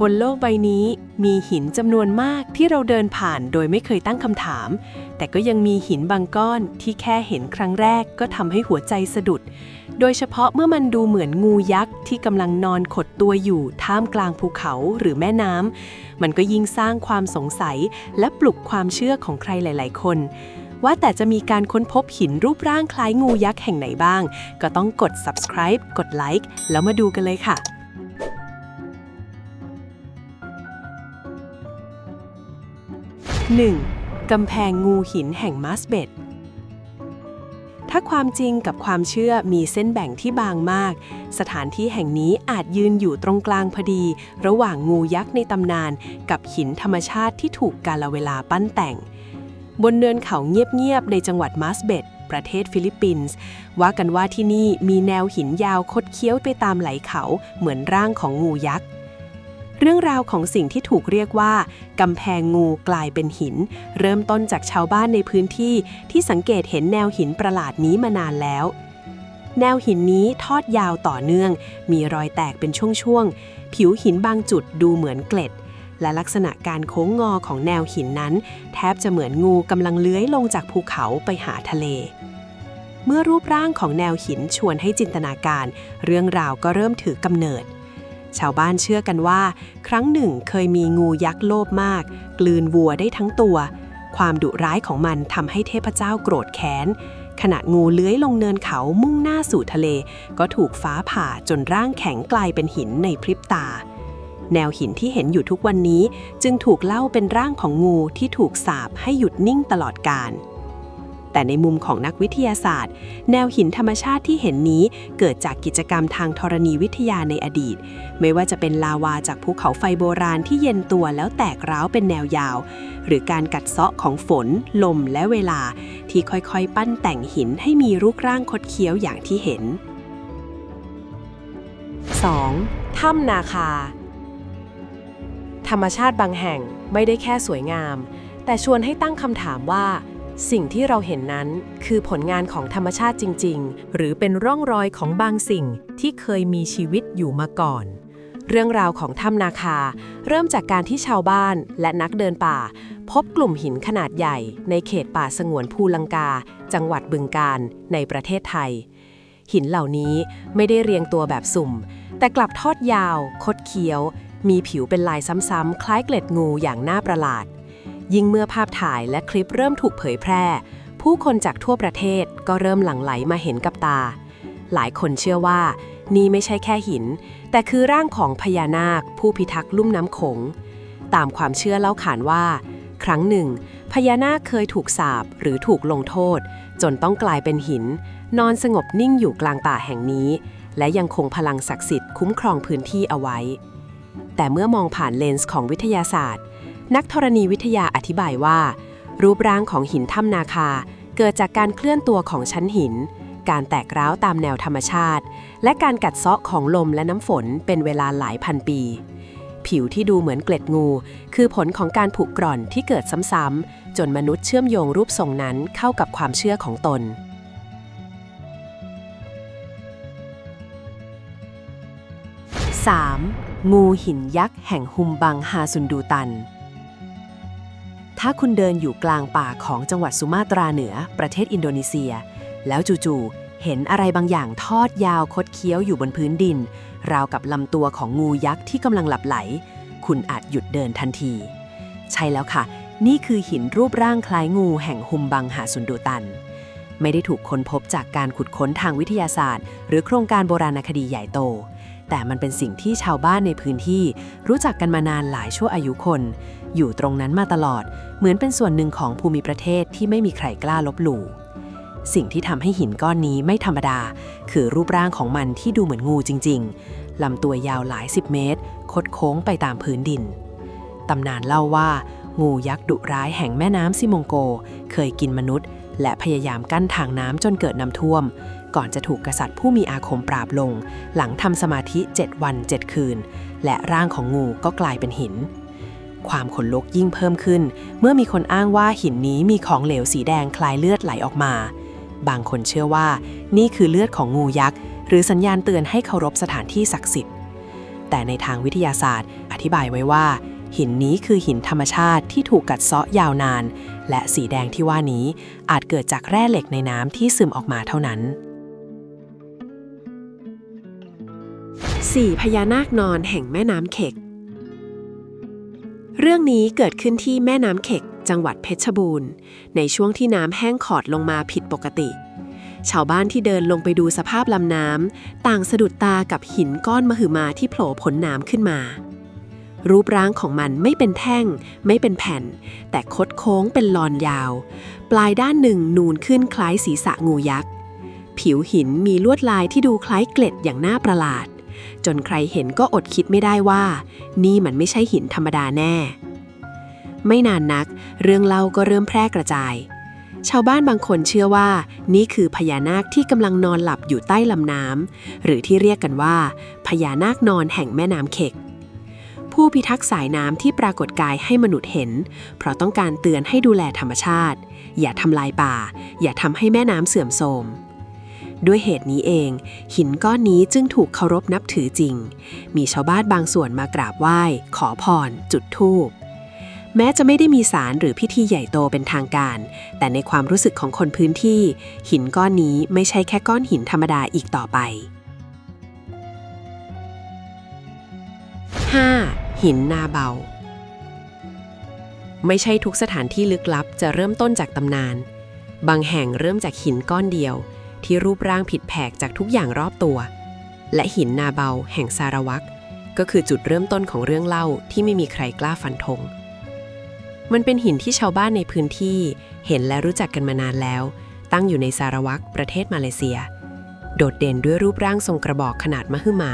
บนโลกใบนี้มีหินจำนวนมากที่เราเดินผ่านโดยไม่เคยตั้งคำถาม แต่ก็ยังมีหินบางก้อนที่แค่เห็นครั้งแรกก็ทำให้หัวใจสะดุด โดยเฉพาะเมื่อมันดูเหมือนงูยักษ์ที่กำลังนอนขดตัวอยู่ท่ามกลางภูเขาหรือแม่น้ำมันก็ยิ่งสร้างความสงสัยและปลุกความเชื่อของใครหลาย ๆ คนว่าแต่จะมีการค้นพบหินรูปร่างคล้ายงูยักษ์แห่งไหนบ้าง ก็ต้องกด subscribe กดไลค์แล้วมาดูกันเลยค่ะ 1. กำแพงงูหินแห่งมัสเบตถ้าความจริงกับความเชื่อมีเส้นแบ่งที่บางมาก สถานที่แห่งนี้อาจยืนอยู่ตรงกลางพอดี ระหว่างงูยักษ์ในตำนาน กับหินธรรมชาติที่ถูกกาลเวลาปั้นแต่ง บนเนินเขาเงียบๆในจังหวัดมัสเบตประเทศฟิลิปปินส์ว่ากันว่าที่นี่มีแนวหินยาวคดเคี้ยวไปตามไหลเขาเหมือนร่างของงูยักษ์ เรื่องราวของสิ่งที่ถูกเรียกว่ากำแพงงูกลายเป็นหิน เริ่มต้นจากชาวบ้านในพื้นที่ที่สังเกตเห็นแนวหินประหลาดนี้มานานแล้ว แนวหินนี้ทอดยาวต่อเนื่อง มีรอยแตกเป็นช่วงๆ ผิวหินบางจุดดูเหมือนเกล็ด และลักษณะการโค้งงอของแนวหินนั้น แทบจะเหมือนงูกำลังเลื้อยลงจากภูเขาไปหาทะเลเมื่อรูปร่างของแนวหินชวนให้จินตนาการ เรื่องราวก็เริ่มถือกำเนิด ชาวบ้านเชื่อกันว่า ครั้งหนึ่งเคยมีงูยักษ์โลภมาก กลืนวัวได้ทั้งตัว ความดุร้ายของมันทำให้เทพเจ้าโกรธแค้นขณะงูเลื้อยลงเนินเขามุ่งหน้าสู่ทะเล ก็ถูกฟ้าผ่าจนร่างแข็งกลายเป็นหินในพริบตา แนวหินที่เห็นอยู่ทุกวันนี้จึงถูกเล่าเป็นร่างของงูที่ถูกสาปให้หยุดนิ่งตลอดกาล แต่ในมุมของนักวิทยาศาสตร์ แนวหินธรรมชาติที่เห็นนี้เกิดจากกิจกรรมทางธรณีวิทยาในอดีต ไม่ว่าจะเป็นลาวาจากภูเขาไฟโบราณที่เย็นตัวแล้วแตกร้าวเป็นแนวยาว หรือการกัดเซาะของฝน ลมและเวลา ที่ค่อยๆ ปั้นแต่งหินให้มีรูปร่างคดเคี้ยวอย่างที่เห็น 2. ถ้ำนาคา ธรรมชาติบางแห่งไม่ได้แค่สวยงาม แต่ชวนให้ตั้งคำถามว่า สิ่งที่เราเห็นนั้นคือผลงานของธรรมชาติจริง ๆ หรือเป็นร่องรอยของบางสิ่งที่เคยมีชีวิตอยู่มาก่อน เรื่องราวของถ้ำนาคา เริ่มจากการที่ชาวบ้านและนักเดินป่า พบกลุ่มหินขนาดใหญ่ ในเขตป่าสงวนภูลังกา จังหวัดบึงกาฬในประเทศไทย หินเหล่านี้ไม่ได้เรียงตัวแบบสุ่ม แต่กลับทอดยาว คดเคี้ยว มีผิวเป็นลายซ้ำๆคล้ายเกล็ดงูอย่างน่าประหลาด ยิ่งเมื่อภาพถ่ายและคลิปเริ่มถูกเผยแพร่ ผู้คนจากทั่วประเทศก็เริ่มหลั่งไหลมาเห็นกับตา หลายคนเชื่อว่า นี่ไม่ใช่แค่หิน แต่คือร่างของพญานาค ผู้พิทักษ์ลุ่มน้ำโขง ตามความเชื่อเล่าขานว่า ครั้งหนึ่ง พญานาคเคยถูกสาปหรือถูกลงโทษ จนต้องกลายเป็นหิน นอนสงบนิ่งอยู่กลางป่าแห่งนี้ และยังคงพลังศักดิ์สิทธิ์คุ้มครองพื้นที่เอาไว้ แต่เมื่อมองผ่านเลนส์ของวิทยาศาสตร์ นักธรณีวิทยาอธิบายว่า รูปร่างของหินถ้ำนาคา เกิดจากการเคลื่อนตัวของชั้นหิน การแตกร้าวตามแนวธรรมชาติ และการกัดเซาะของลมและน้ำฝนเป็นเวลาหลายพันปี ผิวที่ดูเหมือนเกล็ดงู คือผลของการผุกร่อนที่เกิดซ้ำๆจนมนุษย์เชื่อมโยงรูปทรงนั้นเข้ากับความเชื่อของตน 3. งูหินยักษ์แห่งฮุมบังฮาซุนดูตัน ถ้าคุณเดินอยู่กลางป่าของจังหวัดสุมาตราเหนือ ประเทศอินโดนีเซีย แล้วจู่ๆ เห็นอะไรบางอย่างทอดยาวคดเคี้ยวอยู่บนพื้นดิน ราวกับลำตัวของงูยักษ์ที่กำลังหลับไหล คุณอาจหยุดเดินทันที ใช่แล้วค่ะ นี่คือหินรูปร่างคล้ายงูแห่งฮุมบังฮาซุนดูตัน ไม่ได้ถูกค้นพบจากการขุดค้นทางวิทยาศาสตร์ หรือโครงการโบราณคดีใหญ่โต แต่มันเป็นสิ่งที่ชาวบ้านในพื้นที่รู้จักกันมานานหลายชั่วอายุคน อยู่ตรงนั้นมาตลอด เหมือนเป็นส่วนหนึ่งของภูมิประเทศที่ไม่มีใครกล้าลบหลู่สิ่งที่ทำให้หินก้อนนี้ไม่ธรรมดา คือรูปร่างของมันที่ดูเหมือนงูจริง ๆลำตัวยาวหลายสิบเมตร คดโค้งไปตามพื้นดินตำนานเล่าว่า งูยักษ์ดุร้ายแห่งแม่น้ำซิมงโก เคยกินมนุษย์ และพยายามกั้นทางน้ำจนเกิดน้ำท่วม ก่อนจะถูกกษัตริย์ผู้มีอาคมปราบลง หลังทำสมาธิ 7 วัน 7 คืน และร่างของงูก็กลายเป็นหิน ความขนลุกยิ่งเพิ่มขึ้น เมื่อมีคนอ้างว่าหินนี้มีของเหลวสีแดงคล้ายเลือดไหลออกมา บางคนเชื่อว่า นี่คือเลือดของงูยักษ์ หรือสัญญาณเตือนให้เคารพสถานที่ศักดิ์สิทธิ์ แต่ในทางวิทยาศาสตร์ อธิบายไว้ว่าหินนี้คือหินธรรมชาติที่ถูกกัดเซาะยาวนาน และสีแดงที่ว่านี้อาจเกิดจากแร่เหล็กในน้ำที่ซึมออกมาเท่านั้น 4. พญานาคนอนแห่งแม่น้ำเข็ก เรื่องนี้เกิดขึ้นที่แม่น้ำเข็ก จังหวัดเพชรบูรณ์ ในช่วงที่น้ำแห้งขอดลงมาผิดปกติ ชาวบ้านที่เดินลงไปดูสภาพลำน้ำต่างสะดุดตากับหินก้อนมหึมาที่โผล่พ้นน้ำขึ้นมา รูปร่างของมันไม่เป็นแท่ง ไม่เป็นแผ่น แต่คดโค้งเป็นลอนยาว ปลายด้านหนึ่งนูนขึ้นคล้ายศีรษะงูยักษ์ผิวหินมีลวดลายที่ดูคล้ายเกล็ดอย่างน่าประหลาด จนใครเห็นก็อดคิดไม่ได้ว่า นี่มันไม่ใช่หินธรรมดาแน่ ไม่นานนัก เรื่องเล่าก็เริ่มแพร่กระจาย ชาวบ้านบางคนเชื่อว่า นี่คือพญานาคที่กำลังนอนหลับอยู่ใต้ลำน้ำหรือที่เรียกกันว่า พญานาคนอนแห่งแม่น้ำเข็กผู้พิทักษ์สายน้ำที่ปรากฏกายให้มนุษย์เห็น เพราะต้องการเตือนให้ดูแลธรรมชาติ อย่าทำลายป่า อย่าทำให้แม่น้ำเสื่อมโทรม ด้วยเหตุนี้เอง หินก้อนนี้จึงถูกเคารพนับถือจริง มีชาวบ้านบางส่วนมากราบไหว้ ขอพร จุดธูปแม้จะไม่ได้มีสารหรือพิธีใหญ่โตเป็นทางการ แต่ในความรู้สึกของคนพื้นที่ หินก้อนนี้ไม่ใช่แค่ก้อนหินธรรมดาอีกต่อไป 5. หินนาเบา ไม่ใช่ทุกสถานที่ลึกลับจะเริ่มต้นจากตำนาน บางแห่งเริ่มจากหินก้อนเดียว ที่รูปร่างผิดแผกจากทุกอย่างรอบตัว และหินนาเบาแห่งสารวักก็คือจุดเริ่มต้นของเรื่องเล่าที่ไม่มีใครกล้าฟันธง มันเป็นหินที่ชาวบ้านในพื้นที่เห็นและรู้จักกันมานานแล้ว ตั้งอยู่ในสารวักประเทศมาเลเซีย โดดเด่นด้วยรูปร่างทรงกระบอกขนาดมหึมา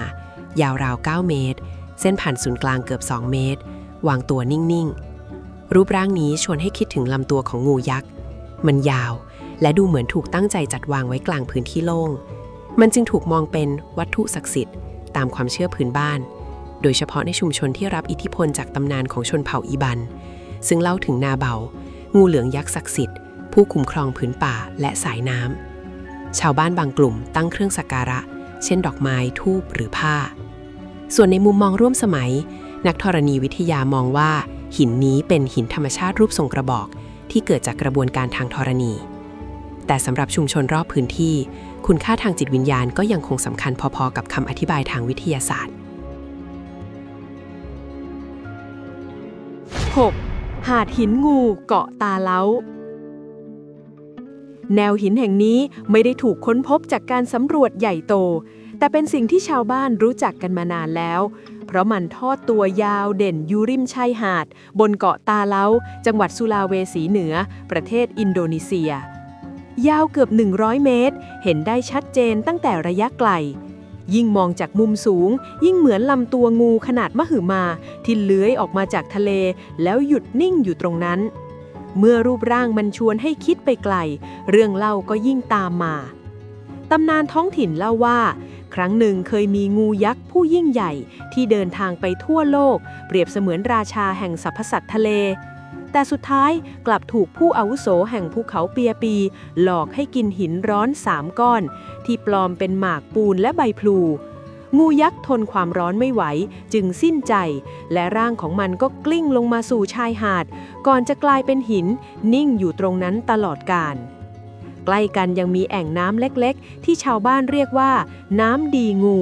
ยาวราว 9 เมตร เส้นผ่านศูนย์กลางเกือบ 2 เมตร วางตัวนิ่ง ๆ รูปร่างนี้ชวนให้คิดถึงลำตัวของงูยักษ์ มันยาว และดูเหมือนถูกตั้งใจจัดวางไว้กลางพื้นที่โล่ง มันจึงถูกมองเป็นวัตถุศักดิ์สิทธิ์ตามความเชื่อพื้นบ้าน โดยเฉพาะในชุมชนที่รับอิทธิพลจากตำนานของชนเผ่าอีบัน ซึ่งเล่าถึงนาเบา งูเหลืองยักษ์ศักดิ์สิทธิ์ ผู้คุ้มครองผืนป่าและสายน้ำ ชาวบ้านบางกลุ่มตั้งเครื่องสักการะ เช่น ดอกไม้ทูบหรือผ้า ส่วนในมุมมองร่วมสมัย นักธรณีวิทยามองว่า หินนี้เป็นหินธรรมชาติรูปทรงกระบอก ที่เกิดจากกระบวนการทางธรณี แต่สำหรับชุมชนรอบพื้นที่ คุณค่าทางจิตวิญญาณก็ยังคงสำคัญพอๆกับคำอธิบายทางวิทยาศาสตร์ 6. หาดหินงูเกาะตาเล้า แนวหินแห่งนี้ไม่ได้ถูกค้นพบจากการสำรวจใหญ่โต แต่เป็นสิ่งที่ชาวบ้านรู้จักกันมานานแล้ว เพราะมันทอดตัวยาวเด่นอยู่ริมชายหาด บนเกาะตาเล้า จังหวัดสุลาเวสีเหนือ ประเทศอินโดนีเซีย ยาวเกือบ 100 เมตร เห็นได้ชัดเจนตั้งแต่ระยะไกล ยิ่งมองจากมุมสูง ยิ่งเหมือนลำตัวงูขนาดมหึมา ที่เลื้อยออกมาจากทะเล แล้วหยุดนิ่งอยู่ตรงนั้น เมื่อรูปร่างมันชวนให้คิดไปไกล เรื่องเล่าก็ยิ่งตามมาตำนานท้องถิ่นเล่าว่า ครั้งหนึ่งเคยมีงูยักษ์ผู้ยิ่งใหญ่ที่เดินทางไปทั่วโลก เปรียบเสมือนราชาแห่งสรรพสัตว์ทะเล แต่สุดท้ายกลับถูกผู้อาวุโสแห่งภูเขาเปียปี หลอกให้กินหินร้อนสามก้อน ที่ปลอมเป็นหมากปูนและใบพลูงูยักษ์ทนความร้อนไม่ไหว จึงสิ้นใจ และร่างของมันก็กลิ้งลงมาสู่ชายหาด ก่อนจะกลายเป็นหิน นิ่งอยู่ตรงนั้นตลอดกาลใกล้กันยังมีแอ่งน้ำเล็กๆ ที่ชาวบ้านเรียกว่า น้ำดีงู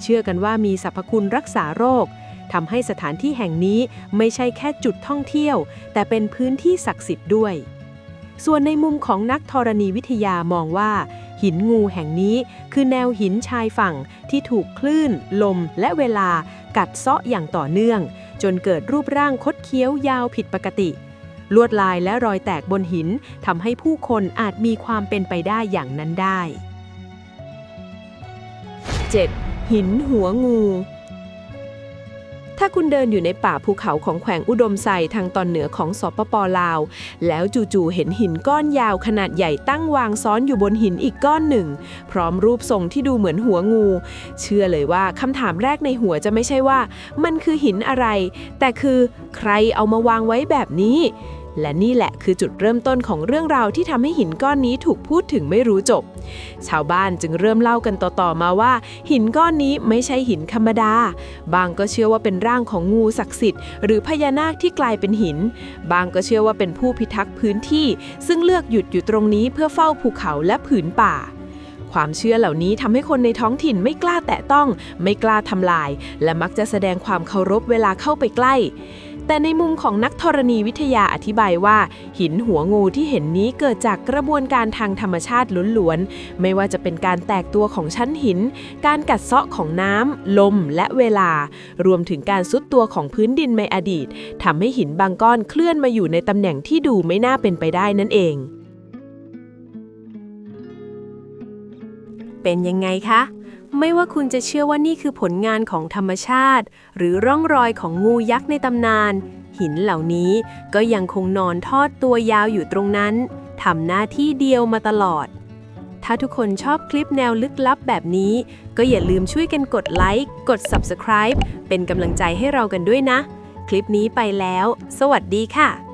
เชื่อกันว่ามีสรรพคุณรักษาโรค ทำให้สถานที่แห่งนี้ไม่ใช่แค่จุดท่องเที่ยว แต่เป็นพื้นที่ศักดิ์สิทธิ์ด้วย ส่วนในมุมของนักธรณีวิทยามองว่า หินงูแห่งนี้คือแนวหินชายฝั่งที่ถูกคลื่น ลม และเวลากัดเซาะอย่างต่อเนื่อง จนเกิดรูปร่างคดเคี้ยวยาวผิดปกติ ลวดลายและรอยแตกบนหินทำให้ผู้คนอาจมีความเป็นไปได้อย่างนั้นได้ 7. หินหัวงู ถ้าคุณเดินอยู่ในป่าภูเขาของแขวงอุดมไซทางตอนเหนือของสปปลาว แล้วจู่ๆเห็นหินก้อนยาวขนาดใหญ่ตั้งวางซ้อนอยู่บนหินอีกก้อนหนึ่ง พร้อมรูปทรงที่ดูเหมือนหัวงู เชื่อเลยว่าคำถามแรกในหัวจะไม่ใช่ว่า มันคือหินอะไร แต่คือใครเอามาวางไว้แบบนี้ และนี่แหละคือจุดเริ่มต้นของเรื่องราวที่ทำให้หินก้อนนี้ถูกพูดถึงไม่รู้จบ ชาวบ้านจึงเริ่มเล่ากันต่อๆมาว่า หินก้อนนี้ไม่ใช่หินธรรมดา บางก็เชื่อว่าเป็นร่างของงูศักดิ์สิทธิ์หรือพญานาคที่กลายเป็นหิน บางก็เชื่อว่าเป็นผู้พิทักษ์พื้นที่ ซึ่งเลือกหยุดอยู่ตรงนี้เพื่อเฝ้าภูเขาและผืนป่า ความเชื่อเหล่านี้ทำให้คนในท้องถิ่นไม่กล้าแตะต้อง ไม่กล้าทำลาย และมักจะแสดงความเคารพเวลาเข้าไปใกล้ แต่ในมุมของนักธรณีวิทยาอธิบายว่า หินหัวงูที่เห็นนี้เกิดจากกระบวนการทางธรรมชาติล้วนๆ ไม่ว่าจะเป็นการแตกตัวของชั้นหิน การกัดเซาะของน้ำลมและเวลา รวมถึงการซุดตัวของพื้นดินในอดีตทำให้หินบางก้อนเคลื่อนมาอยู่ในตำแหน่งที่ดูไม่น่าเป็นไปได้นั่นเอง เป็นยังไงคะ ไม่ว่าคุณจะเชื่อว่านี่คือผลงานของธรรมชาติ หรือร่องรอยของงูยักษ์ในตำนาน หินเหล่านี้ก็ยังคงนอนทอดตัวยาวอยู่ตรงนั้นทำหน้าที่เดียวมาตลอด ถ้าทุกคนชอบคลิปแนวลึกลับแบบนี้ ก็อย่าลืมช่วยกันกดไลค์ กด Subscribe เป็นกำลังใจให้เรากันด้วยนะ คลิปนี้ไปแล้ว สวัสดีค่ะ